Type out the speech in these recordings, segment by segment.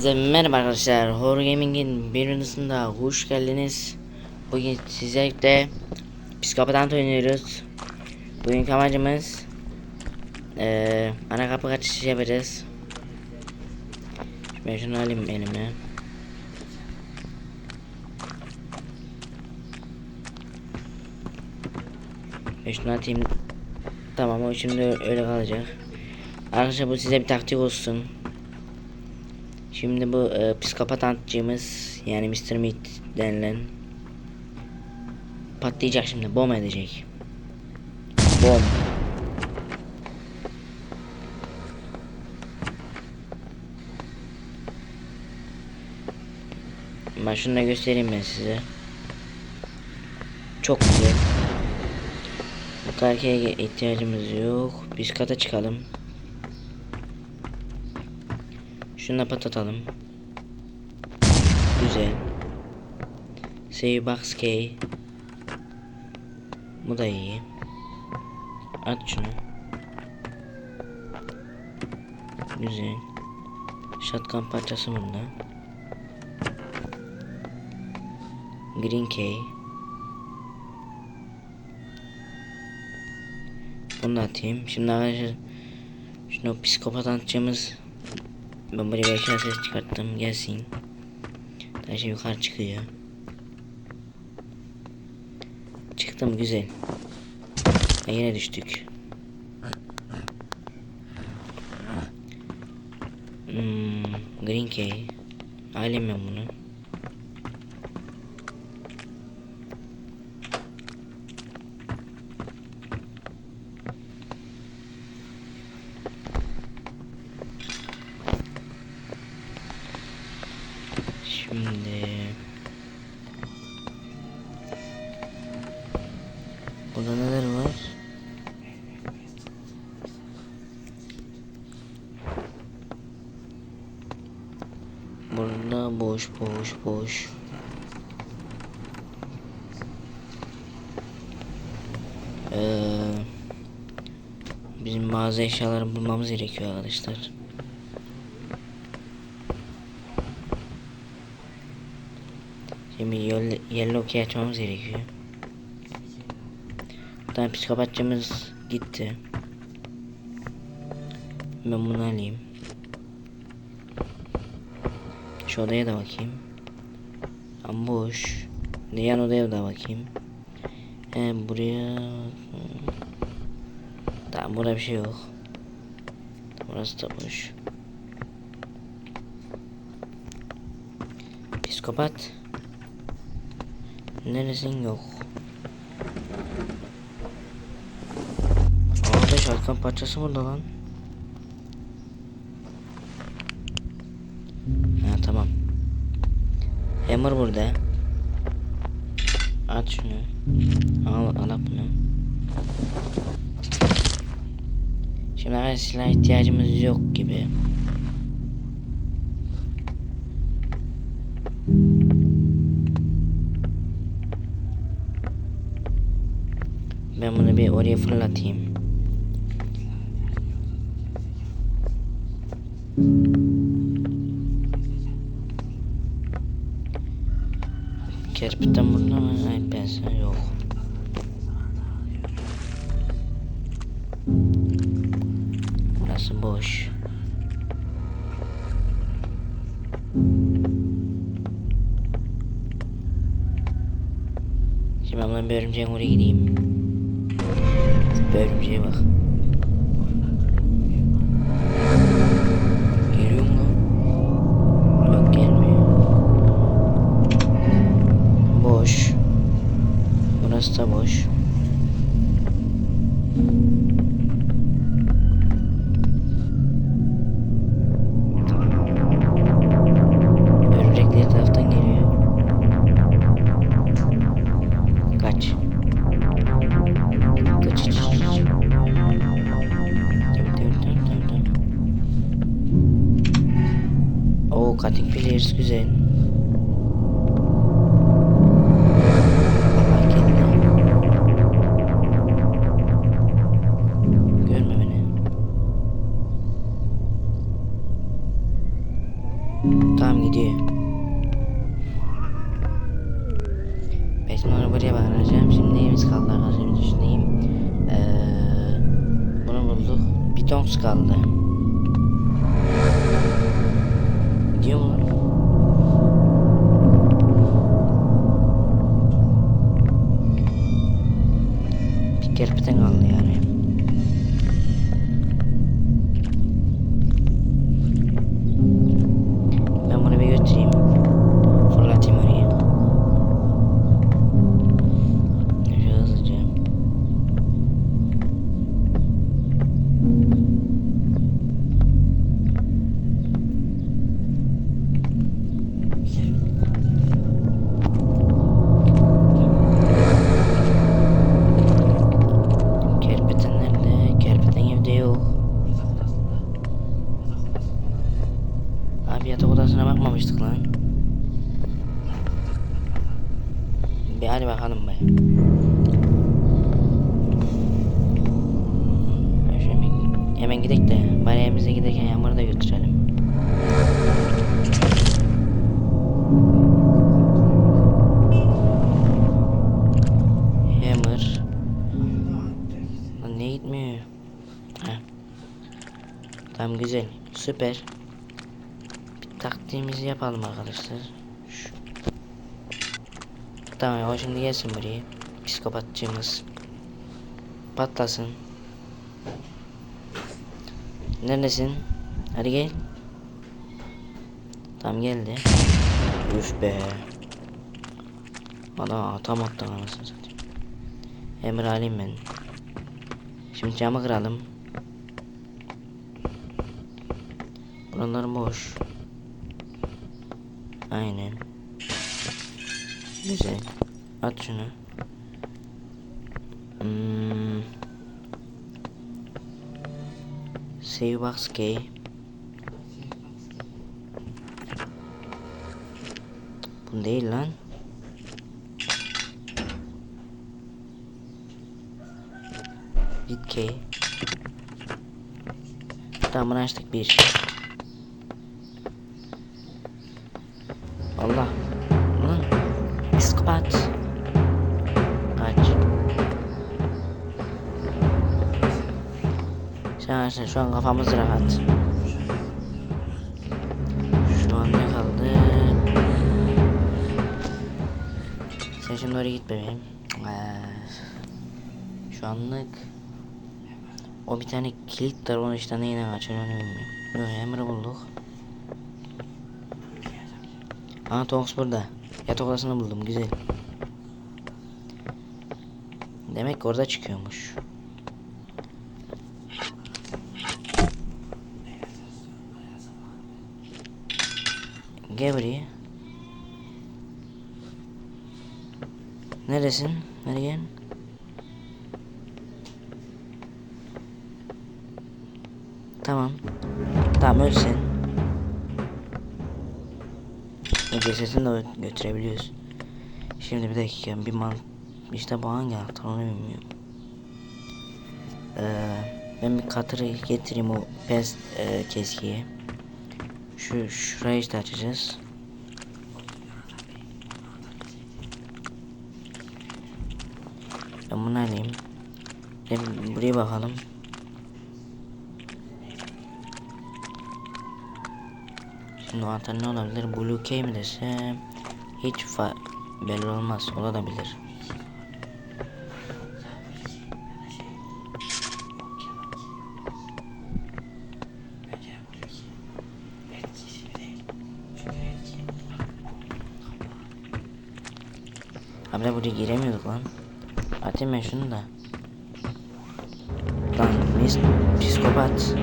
Hepinize merhaba arkadaşlar. Horror Gaming'in bir videosunda hoş geldiniz. Bugün sizlerle psikopatant oynuyoruz. Bugünkü amacımız eee ana kapı kaçışı yapacağız. Şimdi ben şunu alayım elime. Ben şunu atayım. Tamam o şimdi öyle kalacak. Arkadaşlar bu size bir taktik olsun. Şimdi bu e, psikopat antçımız yani Mr. Meat denilen patlayacak şimdi bom edecek. Bom. Ben şunu da göstereyim ben size. Çok güzel. Bu erkeğe ihtiyacımız yok. Biz kata çıkalım. Şuna patlatalım. Güzel. Save box K. Bu da iyi. At şunu. Güzel. Shotgun parçası bunda. Green K. Bunu da atayım. Şimdi arkadaşlar şunu psikopat atacağımız ben buraya bir aşağı ses çıkarttım gelsin. Her şey yukarı çıkıyor. Çıktım güzel. Ha, yine düştük. Hmm, Green Key. Ailem ben bunu. Burada boş boş boş. Ee, bizim bazı eşyaları bulmamız gerekiyor arkadaşlar. Şimdi yellow key açmamız gerekiyor. Bir tane psikopatçımız gitti. Ben bunu alayım. Şu odaya da bakayım. Ama boş. Diğer odaya da bakayım. He buraya... Tamam burada bir şey yok. Burası da boş. Psikopat. Neresin yok. Orada şarkı parçası burada lan. Hammer burada. Aç şunu. Al al bunu. Şimdi arkadaşlar silah ihtiyacımız yok gibi. Ben bunu bir oraya fırlatayım. Kerpitten burada mı? Ay ben yok. Burası boş. Şimdi ben bir örümceğin oraya gideyim. Bir örümceğe bak. Da boş. Örümcek diğer taraftan geliyor. Kaç. Kaç. kaç, kaç. Oo, cutting players güzel. Buraya bakacağım. Şimdi neyimiz kaldı arkadaşlar bir düşüneyim. Ee, bunu bulduk. Bir tonks kaldı. Gidiyor mu lan? Kerpeten kaldı yani. Süper. Bir taktiğimizi yapalım arkadaşlar. Şu. Tamam o şimdi gelsin buraya. Psikopatçımız. Patlasın. Neredesin? Hadi gel. Tamam geldi. Üf be. Ana atam attı anasını satayım. Emir alayım ben. Şimdi camı kıralım. Buralar boş. Aynen. Güzel. At şunu. Hmm. Save box key. Bu değil lan. Git key. Tamam açtık bir. Allah. Lan. Psikopat. Kaç. Sen arkadaşlar şu an kafamız rahat. Şu an ne kaldı? Sen şimdi oraya git bebeğim. Ee, şu anlık o bir tane kilit var onu işte neyle açıyor onu bilmiyorum. Emri bulduk. Aa Tonks burada. Yatak odasını buldum güzel. Demek orada çıkıyormuş. Gel buraya. Neresin? Nereye? Tamam. Tamam öl cesetini de götürebiliyoruz. Şimdi bir dakika bir man işte bu hangi anahtar onu bilmiyorum. Ee, ben bir katırı getireyim o pes e, keskiye. Şu şurayı işte açacağız. Ben bunu alayım. Ben buraya bakalım. Şimdi anahtar ne olabilir? Blue key mi desem? Hiç fa belli olmaz. Olabilir. Abi buraya giremiyorduk lan. Atayım ben şunu da. Lan mis psikopat.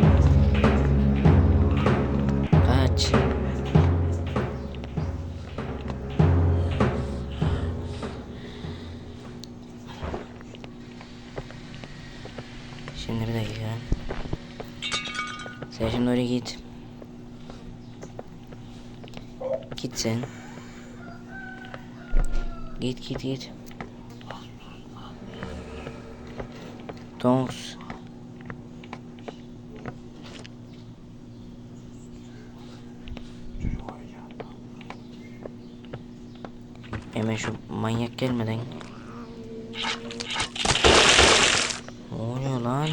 Gözüm doğru git. Git sen. Git git git. Donks. Hemen şu manyak gelmeden. Ne oluyor lan?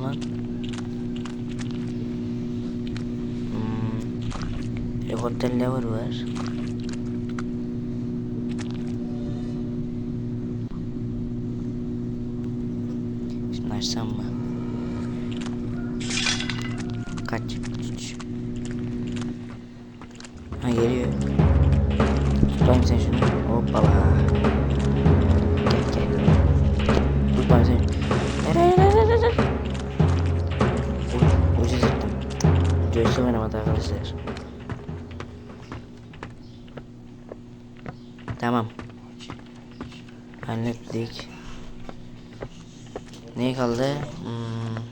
Mu lan? Hmm. Helikopter lever var. Şimdi açsam mı? Kaç. Ha geliyor. Tutayım sen şunu. Hoppala. Gel gel. Tutayım sen. Joystick oynamadı arkadaşlar. Tamam. Hallettik. Ne kaldı? Hmm.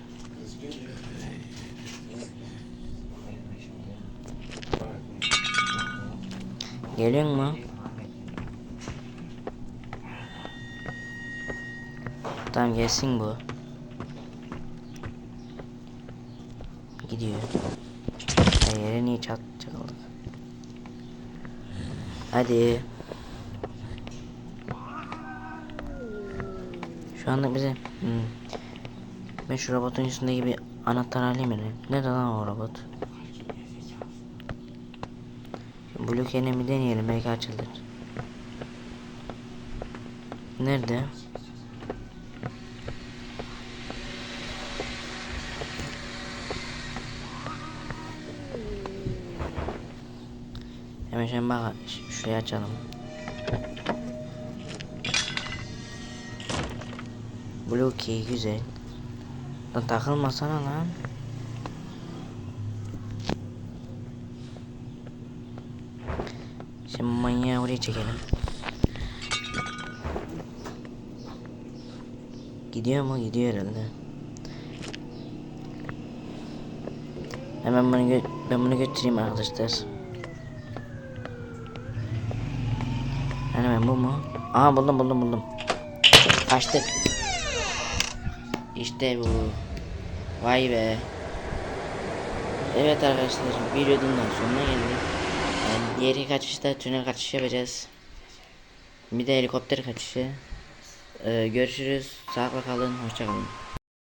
Geliyor mu? Tamam gelsin bu. Gidiyor. Ay yere niye çat çakıldık? Hadi. Şu anda bize hmm. ben şu robotun üstündeki bir anahtar alayım mı? Nerede lan o robot? Blue Canon'ı bir deneyelim belki açılır. Nerede? Hemen şöyle bak şurayı açalım. Key güzel. Lan takılmasana lan. Şimdi manyağı oraya çekelim. Gidiyor mu? Gidiyor herhalde. Hemen bunu ben bunu götüreyim arkadaşlar. Hemen bu mu? Aha buldum buldum buldum. Açtık. İşte bu. Vay be. Evet arkadaşlar videonun da sonuna geldik. Yani diğeri kaçışta tünel kaçışı yapacağız. Bir de helikopter kaçışı. Ee, görüşürüz. Sağlıkla kalın. Hoşça kalın.